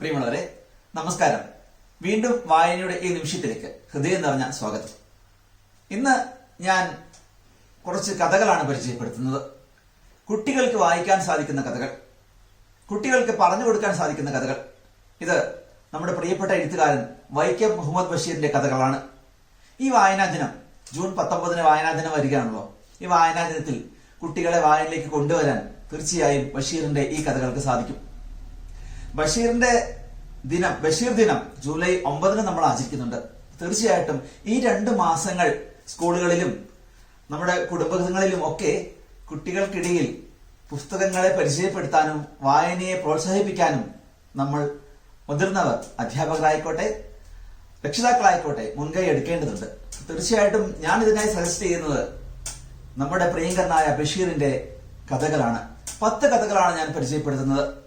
പ്രിയമുള്ളവരെ നമസ്കാരം. വീണ്ടും വായനയുടെ ഈ നിമിഷത്തിലേക്ക് ഹൃദയം നിറഞ്ഞ സ്വാഗതം. ഇന്ന് ഞാൻ കുറച്ച് കഥകളാണ് പരിചയപ്പെടുത്തുന്നത്. കുട്ടികൾക്ക് വായിക്കാൻ സാധിക്കുന്ന കഥകൾ കുട്ടികൾക്ക് പറഞ്ഞു കൊടുക്കാൻ സാധിക്കുന്ന കഥകൾ. ഇത് നമ്മുടെ പ്രിയപ്പെട്ട എഴുത്തുകാരൻ വൈക്കം മുഹമ്മദ് ബഷീറിന്റെ കഥകളാണ്. ഈ വായനാദിനം ജൂൺ പത്തൊമ്പതിന് വായനാ ദിനം വരികയാണല്ലോ. ഈ വായനാദിനത്തിൽ കുട്ടികളെ വായനയിലേക്ക് കൊണ്ടുവരാൻ തീർച്ചയായും ബഷീറിന്റെ ഈ കഥകൾക്ക് സാധിക്കും. ബഷീറിന്റെ ദിനം ബഷീർ ദിനം ജൂലൈ ഒമ്പതിന് നമ്മൾ ആചരിക്കുന്നുണ്ട്. തീർച്ചയായിട്ടും ഈ രണ്ട് മാസങ്ങൾ സ്കൂളുകളിലും നമ്മുടെ കുടുംബങ്ങളിലും ഒക്കെ കുട്ടികൾക്കിടയിൽ പുസ്തകങ്ങളെ പരിചയപ്പെടുത്താനും വായനയെ പ്രോത്സാഹിപ്പിക്കാനും നമ്മൾ മുതിർന്നവർ അധ്യാപകരായിക്കോട്ടെ രക്ഷിതാക്കളായിക്കോട്ടെ മുൻകൈ എടുക്കേണ്ടതുണ്ട്. തീർച്ചയായിട്ടും ഞാൻ ഇതിനായി സജസ്റ്റ് ചെയ്യുന്നത് നമ്മുടെ പ്രിയങ്കരനായ ബഷീറിന്റെ കഥകളാണ്. പത്ത് കഥകളാണ് ഞാൻ പരിചയപ്പെടുത്തുന്നത്.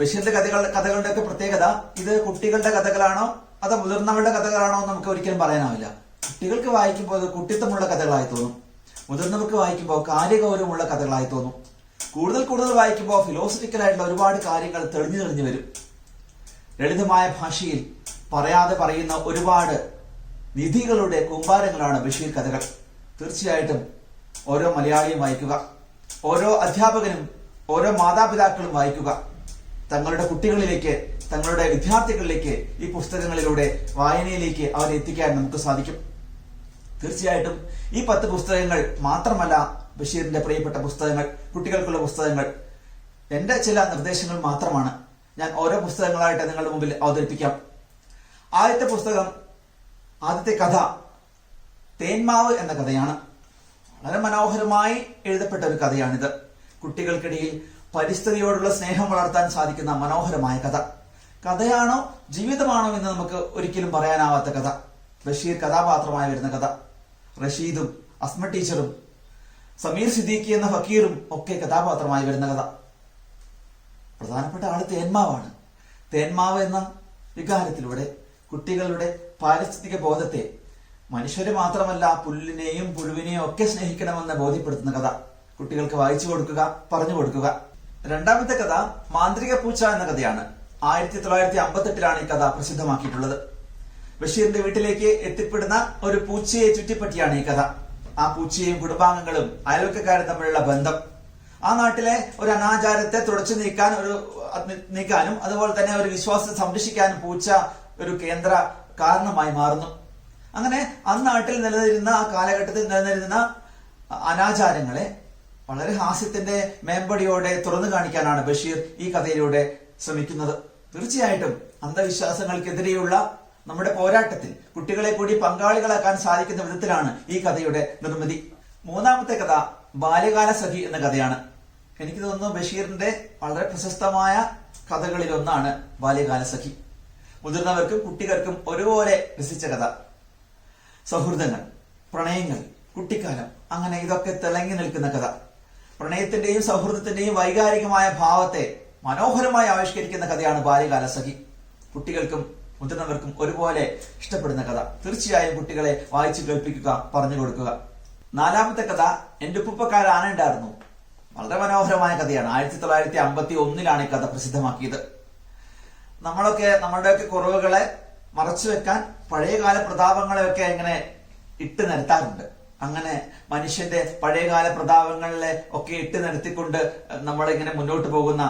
ബഷീറിന്റെ കഥകൾ കഥകളുടെ ഒക്കെ പ്രത്യേകത ഇത് കുട്ടികളുടെ കഥകളാണോ അതോ മുതിർന്നവരുടെ കഥകളാണോ എന്ന് നമുക്ക് ഒരിക്കലും പറയാനാവില്ല. കുട്ടികൾക്ക് വായിക്കുമ്പോൾ അത് കുട്ടിത്തമുള്ള കഥകളായി തോന്നും. മുതിർന്നവർക്ക് വായിക്കുമ്പോൾ കാര്യഗൗരവമുള്ള കഥകളായി തോന്നും. കൂടുതൽ കൂടുതൽ വായിക്കുമ്പോൾ ഫിലോസഫിക്കൽ ആയിട്ടുള്ള ഒരുപാട് കാര്യങ്ങൾ തെളിഞ്ഞു തെളിഞ്ഞു വരും. ലളിതമായ ഭാഷയിൽ പറയാതെ പറയുന്ന ഒരുപാട് നിധികളുടെ കുമ്പാരങ്ങളാണ് ബഷീർ കഥകൾ. തീർച്ചയായിട്ടും ഓരോ മലയാളിയും വായിക്കുക. ഓരോ അധ്യാപകനും ഓരോ മാതാപിതാക്കളും വായിക്കുക. തങ്ങളുടെ കുട്ടികളിലേക്ക് തങ്ങളുടെ വിദ്യാർത്ഥികളിലേക്ക് ഈ പുസ്തകങ്ങളിലൂടെ വായനയിലേക്ക് അവരെ എത്തിക്കാൻ നമുക്ക് സാധിക്കും. തീർച്ചയായിട്ടും ഈ പത്ത് പുസ്തകങ്ങൾ മാത്രമല്ല ബഷീറിന്റെ പ്രിയപ്പെട്ട പുസ്തകങ്ങൾ കുട്ടികൾക്കുള്ള പുസ്തകങ്ങൾ. എന്റെ ചില നിർദ്ദേശങ്ങൾ മാത്രമാണ്. ഞാൻ ഓരോ പുസ്തകങ്ങളായിട്ട് നിങ്ങളുടെ മുമ്പിൽ അവതരിപ്പിക്കാം. ആദ്യത്തെ പുസ്തകം ആദ്യത്തെ കഥ തേന്മാവ് എന്ന കഥയാണ്. വളരെ മനോഹരമായി എഴുതപ്പെട്ട ഒരു കഥയാണിത്. കുട്ടികൾക്കിടയിൽ പരിസ്ഥിതിയോടുള്ള സ്നേഹം വളർത്താൻ സാധിക്കുന്ന മനോഹരമായ കഥ. കഥയാണോ ജീവിതമാണോ എന്ന് നമുക്ക് ഒരിക്കലും പറയാനാവാത്ത കഥ. ബഷീർ കഥാപാത്രമായി വരുന്ന കഥ. റഷീദും അസ്മ ടീച്ചറും സമീർ സിദ്ദീഖി എന്ന ഫക്കീറും ഒക്കെ കഥാപാത്രമായി വരുന്ന കഥ. പ്രധാനപ്പെട്ട ആൾ തേന്മാവാണ്. തേന്മാവ് എന്ന വികാരത്തിലൂടെ കുട്ടികളുടെ പാരിസ്ഥിതിക ബോധത്തെ മനുഷ്യരെ മാത്രമല്ല പുല്ലിനെയും പുഴുവിനെയും ഒക്കെ സ്നേഹിക്കണമെന്ന് ബോധ്യപ്പെടുത്തുന്ന കഥ. കുട്ടികൾക്ക് വായിച്ചു കൊടുക്കുക പറഞ്ഞു കൊടുക്കുക. രണ്ടാമത്തെ കഥ മാന്ത്രിക പൂച്ച എന്ന കഥയാണ്. ആയിരത്തി തൊള്ളായിരത്തി അമ്പത്തെട്ടിലാണ് ഈ കഥ പ്രസിദ്ധമാക്കിയിട്ടുള്ളത്. ബഷീറിന്റെ വീട്ടിലേക്ക് എത്തിപ്പെടുന്ന ഒരു പൂച്ചയെ ചുറ്റിപ്പറ്റിയാണ് ഈ കഥ. ആ പൂച്ചയും കുടുംബാംഗങ്ങളും അയൽവക്കക്കാരും തമ്മിലുള്ള ബന്ധം. ആ നാട്ടിലെ ഒരു അനാചാരത്തെ തുടച്ചു നീക്കാൻ ഒരു നീക്കാനും അതുപോലെ തന്നെ ഒരു വിശ്വാസം സംരക്ഷിക്കാനും പൂച്ച ഒരു കേന്ദ്ര കാരണമായി മാറുന്നു. അങ്ങനെ അന്നാട്ടിൽ നാട്ടിൽ നിലനിരുന്ന ആ കാലഘട്ടത്തിൽ നിലനിരുന്ന അനാചാരങ്ങളെ വളരെ ഹാസ്യത്തിന്റെ മേമ്പടിയോടെ തുറന്നു കാണിക്കാനാണ് ബഷീർ ഈ കഥയിലൂടെ ശ്രമിക്കുന്നത്. തീർച്ചയായിട്ടും അന്ധവിശ്വാസങ്ങൾക്കെതിരെയുള്ള നമ്മുടെ പോരാട്ടത്തിൽ കുട്ടികളെ കൂടി പങ്കാളികളാക്കാൻ സാധിക്കുന്ന വിധത്തിലാണ് ഈ കഥയുടെ നിർമ്മിതി. മൂന്നാമത്തെ കഥ ബാല്യകാല സഖി എന്ന കഥയാണ്. എനിക്ക് തോന്നുന്നു ബഷീറിന്റെ വളരെ പ്രശസ്തമായ കഥകളിൽ ഒന്നാണ് ബാല്യകാല സഖി. മുതിർന്നവർക്കും കുട്ടികൾക്കും ഒരുപോലെ രസിച്ച കഥ. സൗഹൃദങ്ങൾ പ്രണയങ്ങൾ കുട്ടിക്കാലം അങ്ങനെ ഇതൊക്കെ തിളങ്ങി നിൽക്കുന്ന കഥ. പ്രണയത്തിന്റെയും സൗഹൃദത്തിന്റെയും വൈകാരികമായ ഭാവത്തെ മനോഹരമായി ആവിഷ്കരിക്കുന്ന കഥയാണ് ബാല്യകാലസഖി കുട്ടികൾക്കും മുതിർന്നവർക്കും ഒരുപോലെ ഇഷ്ടപ്പെടുന്ന കഥ. തീർച്ചയായും കുട്ടികളെ വായിച്ചു കേൾപ്പിക്കുക പറഞ്ഞു കൊടുക്കുക. നാലാമത്തെ കഥ എന്റെ ഉപ്പുപ്പക്കാർ ആനയുണ്ടായിരുന്നു വളരെ മനോഹരമായ കഥയാണ്. ആയിരത്തി തൊള്ളായിരത്തി അമ്പത്തി ഒന്നിലാണ് ഈ കഥ പ്രസിദ്ധമാക്കിയത്. നമ്മളൊക്കെ നമ്മളുടെയൊക്കെ കുറവുകളെ മറച്ചു വെക്കാൻ പഴയകാല പ്രതാപങ്ങളെയൊക്കെ ഇങ്ങനെ ഇട്ട് നിരത്താറുണ്ട്. അങ്ങനെ മനുഷ്യന്റെ പഴയകാല പ്രതാപങ്ങളിലെ ഒക്കെ ഇട്ട് നിർത്തിക്കൊണ്ട് നമ്മളിങ്ങനെ മുന്നോട്ട് പോകുന്ന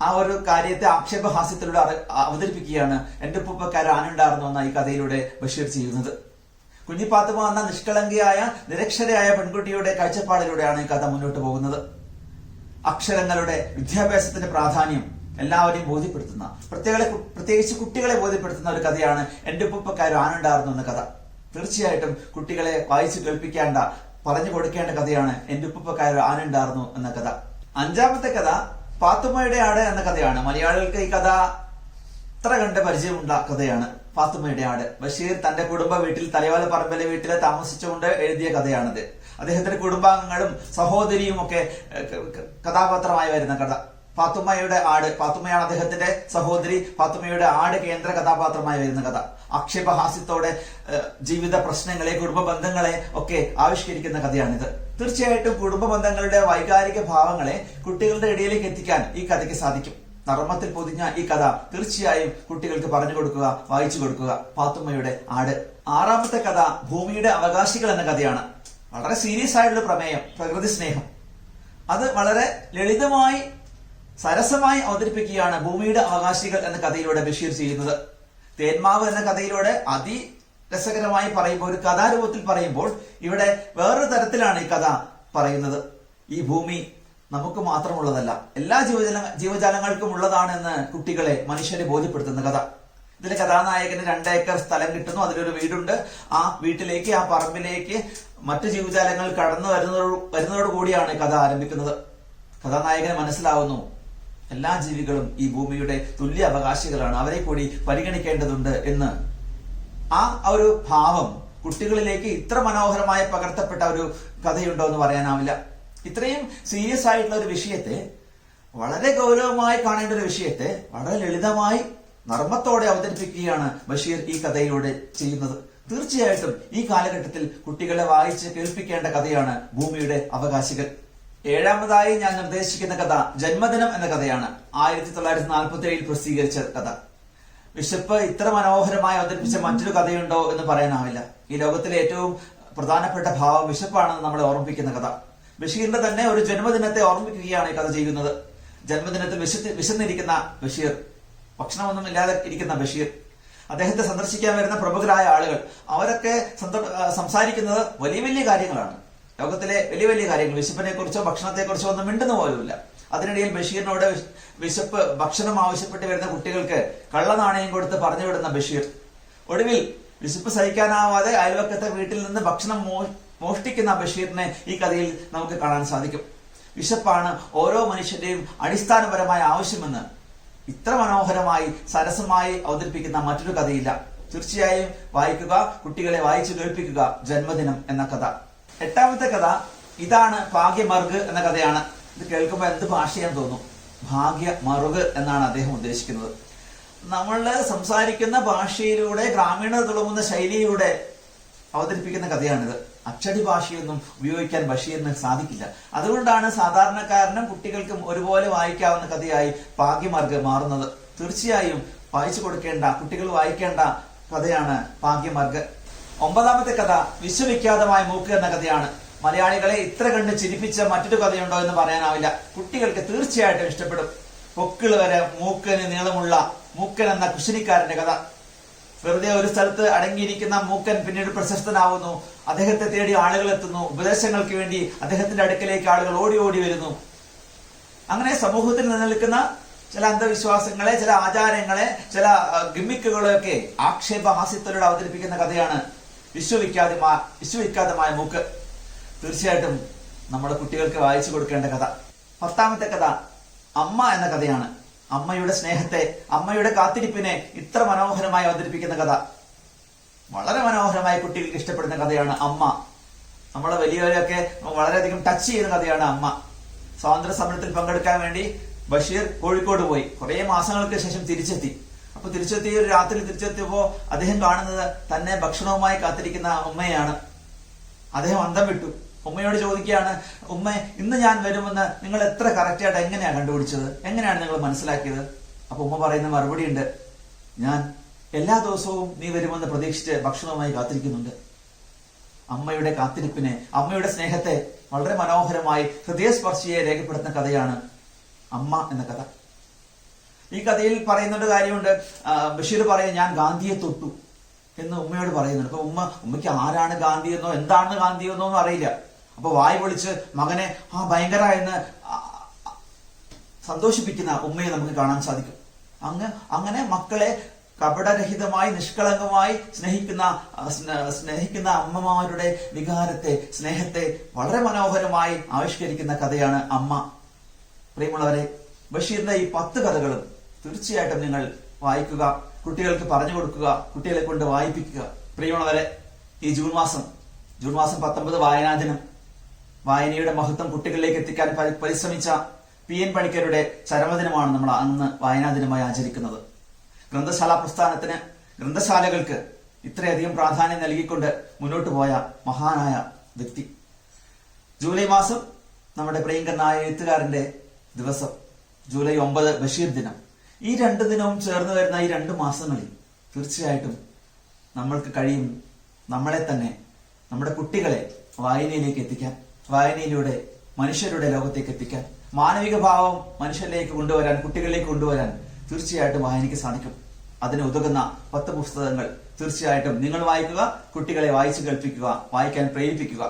ആ ഒരു കാര്യത്തെ ആക്ഷേപഹാസ്യത്തിലൂടെ അവതരിപ്പിക്കുകയാണ് എന്റെ ഉപ്പക്കാർ ആനുണ്ടായിരുന്നു എന്ന ഈ കഥയിലൂടെ ബഷീർ ചെയ്യുന്നത്. കുഞ്ഞിപ്പാത്തുമ എന്ന നിഷ്കളങ്കയായ നിരക്ഷരയായ പെൺകുട്ടിയുടെ കാഴ്ചപ്പാടിലൂടെയാണ് ഈ കഥ മുന്നോട്ട് പോകുന്നത്. അക്ഷരങ്ങളുടെ വിദ്യാഭ്യാസത്തിന്റെ പ്രാധാന്യം എല്ലാവരെയും ബോധ്യപ്പെടുത്തുന്ന പ്രത്യേക പ്രത്യേകിച്ച് കുട്ടികളെ ബോധ്യപ്പെടുത്തുന്ന ഒരു കഥയാണ് എന്റെ ഉപ്പക്കാർ ആനുണ്ടായിരുന്നു എന്ന കഥ. തീർച്ചയായിട്ടും കുട്ടികളെ വായിച്ചു കേൾപ്പിക്കേണ്ട പറഞ്ഞു കൊടുക്കേണ്ട കഥയാണ് എന്റെ ഉപ്പുപ്പക്കാരൻ ആനുണ്ടായിരുന്നു എന്ന കഥ. അഞ്ചാമത്തെ കഥ പാത്തുമ്മയുടെ ആട് എന്ന കഥയാണ്. മലയാളികൾക്ക് ഈ കഥ ഇത്ര കണ്ട് പരിചയമുള്ള കഥയാണ്. പാത്തുമ്മയുടെ ആട്. ബഷീർ തന്റെ കുടുംബ വീട്ടിൽ തലയോല പറമ്പിലെ വീട്ടിലെ താമസിച്ചുകൊണ്ട് എഴുതിയ കഥയാണിത്. അദ്ദേഹത്തിന്റെ കുടുംബാംഗങ്ങളും സഹോദരിയും ഒക്കെ കഥാപാത്രമായി വരുന്ന കഥ. ഫാത്തുമ്മയുടെ ആട് ഫാത്തുമ്മയാണ് അദ്ദേഹത്തിന്റെ സഹോദരി ഫാത്തുമ്മയുടെ ആട് കേന്ദ്ര കഥാപാത്രമായി വരുന്ന കഥ. ആക്ഷേപഹാസ്യത്തോടെ ജീവിത പ്രശ്നങ്ങളെ കുടുംബ ബന്ധങ്ങളെ ഒക്കെ ആവിഷ്കരിക്കുന്ന കഥയാണിത്. തീർച്ചയായിട്ടും കുടുംബ ബന്ധങ്ങളുടെ വൈകാരിക ഭാവങ്ങളെ കുട്ടികളുടെ ഇടയിലേക്ക് എത്തിക്കാൻ ഈ കഥയ്ക്ക് സാധിക്കും. നർമ്മത്തിൽ പൊതിഞ്ഞ ഈ കഥ തീർച്ചയായും കുട്ടികൾക്ക് പറഞ്ഞു കൊടുക്കുക വായിച്ചു കൊടുക്കുക. പാത്തുമ്മയുടെ ആട്. ആറാമത്തെ കഥ ഭൂമിയുടെ അവകാശികൾ എന്ന കഥയാണ്. വളരെ സീരിയസ് ആയിട്ടുള്ള പ്രമേയം പ്രകൃതി സ്നേഹം. അത് വളരെ ലളിതമായി സരസമായി അവതരിപ്പിക്കുകയാണ് ഭൂമിയുടെ ആകാശികൾ എന്ന കഥയിലൂടെ ബഷീർ ചെയ്യുന്നത്. തേന്മാവ് എന്ന കഥയിലൂടെ അതി രസകരമായി പറയുമ്പോൾ ഒരു കഥാരൂപത്തിൽ പറയുമ്പോൾ ഇവിടെ വേറൊരു തരത്തിലാണ് ഈ കഥ പറയുന്നത്. ഈ ഭൂമി നമുക്ക് മാത്രമുള്ളതല്ല എല്ലാ ജീവജാല ജീവജാലങ്ങൾക്കും ഉള്ളതാണെന്ന് കുട്ടികളെ മനുഷ്യരെ ബോധ്യപ്പെടുത്തുന്ന കഥ. ഇതിലെ കഥാനായകന് രണ്ട് ഏക്കർ സ്ഥലം കിട്ടുന്നു അതിലൊരു വീടുണ്ട്. ആ വീട്ടിലേക്ക് ആ പറമ്പിലേക്ക് മറ്റു ജീവജാലങ്ങൾ കടന്നു വരുന്നതോട് വരുന്നതോടുകൂടിയാണ് കഥ ആരംഭിക്കുന്നത്. കഥാനായകന് മനസ്സിലാവുന്നു എല്ലാ ജീവികളും ഈ ഭൂമിയുടെ തുല്യ അവകാശികളാണ്. അവരെ കൂടി പരിഗണിക്കേണ്ടതുണ്ട് എന്ന്. ആ ഒരു ഭാവം കുട്ടികളിലേക്ക് ഇത്ര മനോഹരമായി പകർത്തപ്പെട്ട ഒരു കഥയുണ്ടോ എന്ന് പറയാനാവില്ല. ഇത്രയും സീരിയസ് ആയിട്ടുള്ള ഒരു വിഷയത്തെ വളരെ ഗൗരവമായി കാണേണ്ട ഒരു വിഷയത്തെ വളരെ ലളിതമായി നർമ്മത്തോടെ അവതരിപ്പിക്കുകയാണ് ബഷീർ ഈ കഥയിലൂടെ ചെയ്യുന്നത്. തീർച്ചയായിട്ടും ഈ കാലഘട്ടത്തിൽ കുട്ടികളെ വായിച്ച് കേൾപ്പിക്കേണ്ട കഥയാണ് ഭൂമിയുടെ അവകാശികൾ. ഏഴാമതായി ഞാൻ നിർദ്ദേശിക്കുന്ന കഥ ജന്മദിനം എന്ന കഥയാണ്. ആയിരത്തി തൊള്ളായിരത്തി നാൽപ്പത്തി ഏഴിൽ പ്രസിദ്ധീകരിച്ച കഥ. വിശപ്പ് ഇത്ര മനോഹരമായി അവതരിപ്പിച്ച മറ്റൊരു കഥയുണ്ടോ എന്ന് പറയാനാവില്ല. ഈ ലോകത്തിലെ ഏറ്റവും പ്രധാനപ്പെട്ട ഭാവം വിശപ്പാണെന്ന് നമ്മളെ ഓർമ്മിപ്പിക്കുന്ന കഥ. ബഷീറിന്റെ തന്നെ ഒരു ജന്മദിനത്തെ ഓർമ്മിപ്പിക്കുകയാണ് ഈ കഥ ചെയ്യുന്നത്. ജന്മദിനത്തിൽ വിശന്നിരിക്കുന്ന ബഷീർ ഭക്ഷണമൊന്നും ഇല്ലാതെ ഇരിക്കുന്ന ബഷീർ അദ്ദേഹത്തെ സന്ദർശിക്കാൻ വരുന്ന പ്രമുഖരായ ആളുകൾ അവരൊക്കെ സംസാരിക്കുന്നത് വലിയ വലിയ കാര്യങ്ങളാണ്. ലോകത്തിലെ വലിയ വലിയ കാര്യങ്ങൾ വിശപ്പിനെ കുറിച്ചോ ഭക്ഷണത്തെ കുറിച്ചോ ഒന്നും മിണ്ടുന്ന പോലുമില്ല. അതിനിടയിൽ ബഷീറിനോട് വിശപ്പ് ഭക്ഷണം ആവശ്യപ്പെട്ട് വരുന്ന കുട്ടികൾക്ക് കള്ളനാണയം കൊടുത്ത് പറഞ്ഞു വിടുന്ന ബഷീർ ഒടുവിൽ വിശപ്പ് സഹിക്കാനാവാതെ അയൽവക്കത്തെ വീട്ടിൽ നിന്ന് ഭക്ഷണം മോഷ്ടിക്കുന്ന ബഷീറിനെ ഈ കഥയിൽ നമുക്ക് കാണാൻ സാധിക്കും. വിശപ്പാണ് ഓരോ മനുഷ്യന്റെയും അടിസ്ഥാനപരമായ ആവശ്യമെന്ന് ഇത്ര മനോഹരമായി സരസമായി അവതരിപ്പിക്കുന്ന മറ്റൊരു കഥയില്ല. തീർച്ചയായും വായിക്കുക കുട്ടികളെ വായിച്ചു കേൾപ്പിക്കുക ജന്മദിനം എന്ന കഥ. എട്ടാമത്തെ കഥ ഇതാണ് ഭാഗ്യമർഗ് എന്ന കഥയാണ്. ഇത് കേൾക്കുമ്പോൾ എന്ത് ഭാഷയാന്ന് തോന്നും. ഭാഗ്യ മറുക് എന്നാണ് അദ്ദേഹം ഉദ്ദേശിക്കുന്നത്. നമ്മൾ സംസാരിക്കുന്ന ഭാഷയിലൂടെ ഗ്രാമീണ തുളുമുന്ന ശൈലിയിലൂടെ അവതരിപ്പിക്കുന്ന കഥയാണിത്. അച്ചടി ഭാഷയൊന്നും ഉപയോഗിക്കാൻ ബഷീറിന് സാധിക്കില്ല. അതുകൊണ്ടാണ് സാധാരണക്കാരനും കുട്ടികൾക്കും ഒരുപോലെ വായിക്കാവുന്ന കഥയായി ഭാഗ്യമാർഗ് മാറുന്നത്. തീർച്ചയായും വായിച്ചു കൊടുക്കേണ്ട കുട്ടികൾ വായിക്കേണ്ട കഥയാണ് ഭാഗ്യമാർഗ്. ഒമ്പതാമത്തെ കഥ വിശ്വവിഖ്യാതമായ മൂക്ക് എന്ന കഥയാണ്. മലയാളികളെ ഇത്ര കണ്ട് ചിരിപ്പിച്ച മറ്റൊരു കഥയുണ്ടോ എന്ന് പറയാനാവില്ല. കുട്ടികൾക്ക് തീർച്ചയായിട്ടും ഇഷ്ടപ്പെടും. പൊക്കിൾ വരെ മൂക്കന് നീളമുള്ള മൂക്കൻ എന്ന കുശിനിക്കാരന്റെ കഥ. വെറുതെ ഒരു സ്ഥലത്ത് അടങ്ങിയിരിക്കുന്ന മൂക്കൻ പിന്നീട് പ്രശസ്തനാവുന്നു. അദ്ദേഹത്തെ തേടി ആളുകൾ എത്തുന്നു. ഉപദേശങ്ങൾക്ക് വേണ്ടി അദ്ദേഹത്തിന്റെ അടുക്കലേക്ക് ആളുകൾ ഓടി ഓടി വരുന്നു. അങ്ങനെ സമൂഹത്തിൽ നിലനിൽക്കുന്ന ചില അന്ധവിശ്വാസങ്ങളെ ചില ആചാരങ്ങളെ ചില ഗിമ്മിക്കുകളെയൊക്കെ ആക്ഷേപഹാസ്യത്തോടെ അവതരിപ്പിക്കുന്ന കഥയാണ് വിശ്വവിഖ്യാതമായ വിശ്വവിഖ്യാതമായ മൂക്ക്. തീർച്ചയായിട്ടും നമ്മുടെ കുട്ടികൾക്ക് വായിച്ചു കൊടുക്കേണ്ട കഥ. പത്താമത്തെ കഥ അമ്മ എന്ന കഥയാണ്. അമ്മയുടെ സ്നേഹത്തെ അമ്മയുടെ കാത്തിരിപ്പിനെ ഇത്ര മനോഹരമായി അവതരിപ്പിക്കുന്ന കഥ. വളരെ മനോഹരമായി കുട്ടികൾക്ക് ഇഷ്ടപ്പെടുന്ന കഥയാണ് അമ്മ. നമ്മളെ വലിയവരെയൊക്കെ വളരെയധികം ടച്ച് ചെയ്യുന്ന കഥയാണ് അമ്മ. സ്വാതന്ത്ര്യ സമരത്തിൽ പങ്കെടുക്കാൻ വേണ്ടി ബഷീർ കോഴിക്കോട് പോയി. കുറേ മാസങ്ങൾക്ക് ശേഷം തിരിച്ചെത്തി. അപ്പൊ തിരിച്ചെത്തി ഒരു രാത്രി തിരിച്ചെത്തിയപ്പോ അദ്ദേഹം കാണുന്നത് തന്നെ ഭക്ഷണവുമായി കാത്തിരിക്കുന്ന ഉമ്മയാണ്. അദ്ദേഹം അന്തം വിട്ടു. ഉമ്മയോട് ചോദിക്കുകയാണ് ഉമ്മ ഇന്ന് ഞാൻ വരുമെന്ന് നിങ്ങൾ എത്ര കറക്റ്റായിട്ട് എങ്ങനെയാണ് കണ്ടുപിടിച്ചത്? എങ്ങനെയാണ് നിങ്ങൾ മനസ്സിലാക്കിയത്? അപ്പൊ ഉമ്മ പറയുന്ന മറുപടി ഉണ്ട്. ഞാൻ എല്ലാ ദിവസവും നീ വരുമെന്ന് പ്രതീക്ഷിച്ച് ഭക്ഷണവുമായി കാത്തിരിക്കുന്നുണ്ട്. അമ്മയുടെ കാത്തിരിപ്പിനെ അമ്മയുടെ സ്നേഹത്തെ വളരെ മനോഹരമായി ഹൃദയസ്പർശിയെ രേഖപ്പെടുത്തുന്ന കഥയാണ് അമ്മ എന്ന കഥ. ഈ കഥയിൽ പറയുന്നൊരു കാര്യമുണ്ട്. ബഷീർ പറയും ഞാൻ ഗാന്ധിയെ തൊട്ടു എന്ന് ഉമ്മയോട് പറയുന്നുണ്ട്. അപ്പൊ ഉമ്മ ഉമ്മയ്ക്ക് ആരാണ് ഗാന്ധി എന്നോ എന്താണ് ഗാന്ധി എന്നോ ഒന്നും അറിയില്ല. അപ്പൊ വായി പൊളിച്ച് മകനെ ആ ഭയങ്കര എന്ന് സന്തോഷിപ്പിക്കുന്ന ഉമ്മയെ നമുക്ക് കാണാൻ സാധിക്കും. അങ്ങ് അങ്ങനെ മക്കളെ കപടരഹിതമായി നിഷ്കളങ്കമായി സ്നേഹിക്കുന്ന സ്നേഹിക്കുന്ന അമ്മമാരുടെ വികാരത്തെ സ്നേഹത്തെ വളരെ മനോഹരമായി ആവിഷ്കരിക്കുന്ന കഥയാണ് അമ്മ. പ്രിയമുള്ളവരെ ബഷീറിന്റെ ഈ പത്ത് കഥകളും തീർച്ചയായിട്ടും നിങ്ങൾ വായിക്കുക കുട്ടികൾക്ക് പറഞ്ഞു കൊടുക്കുക കുട്ടികളെ കൊണ്ട് വായിപ്പിക്കുക. പ്രിയമുള്ളവരെ ഈ ജൂൺ മാസം ജൂൺ മാസം പത്തൊമ്പത് വായനാദിനം വായനയുടെ മഹത്വം കുട്ടികളിലേക്ക് എത്തിക്കാൻ പരിശ്രമിച്ച പി എൻ പണിക്കരുടെ ചരമദിനമാണ് നമ്മൾ അന്ന് വായനാദിനമായി ആചരിക്കുന്നത്. ഗ്രന്ഥശാല പ്രസ്ഥാനത്തിന് ഗ്രന്ഥശാലകൾക്ക് ഇത്രയധികം പ്രാധാന്യം നൽകിക്കൊണ്ട് മുന്നോട്ട് പോയ മഹാനായ വ്യക്തി. ജൂലൈ മാസം നമ്മുടെ പ്രിയങ്കരനായ എഴുത്തുകാരന്റെ ദിവസം ജൂലൈ ഒമ്പത് ബഷീർ ദിനം. ഈ രണ്ട് ദിനവും ചേർന്ന് വരുന്ന ഈ രണ്ട് മാസങ്ങളിൽ തീർച്ചയായിട്ടും നമ്മൾക്ക് കഴിയും നമ്മളെ തന്നെ നമ്മുടെ കുട്ടികളെ വായനയിലേക്ക് എത്തിക്കാൻ വായനയിലൂടെ മനുഷ്യരുടെ ലോകത്തേക്ക് എത്തിക്കാൻ മാനവിക ഭാവം മനുഷ്യരിലേക്ക് കൊണ്ടുവരാൻ കുട്ടികളിലേക്ക് കൊണ്ടുവരാൻ തീർച്ചയായിട്ടും വായനയ്ക്ക് സാധിക്കും. അതിന് ഉതകുന്ന പത്ത് പുസ്തകങ്ങൾ തീർച്ചയായിട്ടും നിങ്ങൾ വായിക്കുക കുട്ടികളെ വായിച്ചു കേൾപ്പിക്കുക വായിക്കാൻ പ്രേരിപ്പിക്കുക.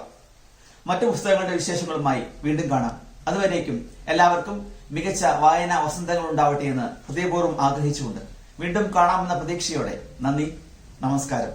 മറ്റു പുസ്തകങ്ങളുടെ വിശേഷങ്ങളുമായി വീണ്ടും കാണാം. അതുവരേക്കും എല്ലാവർക്കും മികച്ച വായനാ വസന്തങ്ങൾ ഉണ്ടാവട്ടെ എന്ന് ഹൃദയപൂർവം ആഗ്രഹിച്ചുകൊണ്ട് വീണ്ടും കാണാമെന്ന പ്രതീക്ഷയോടെ നന്ദി നമസ്കാരം.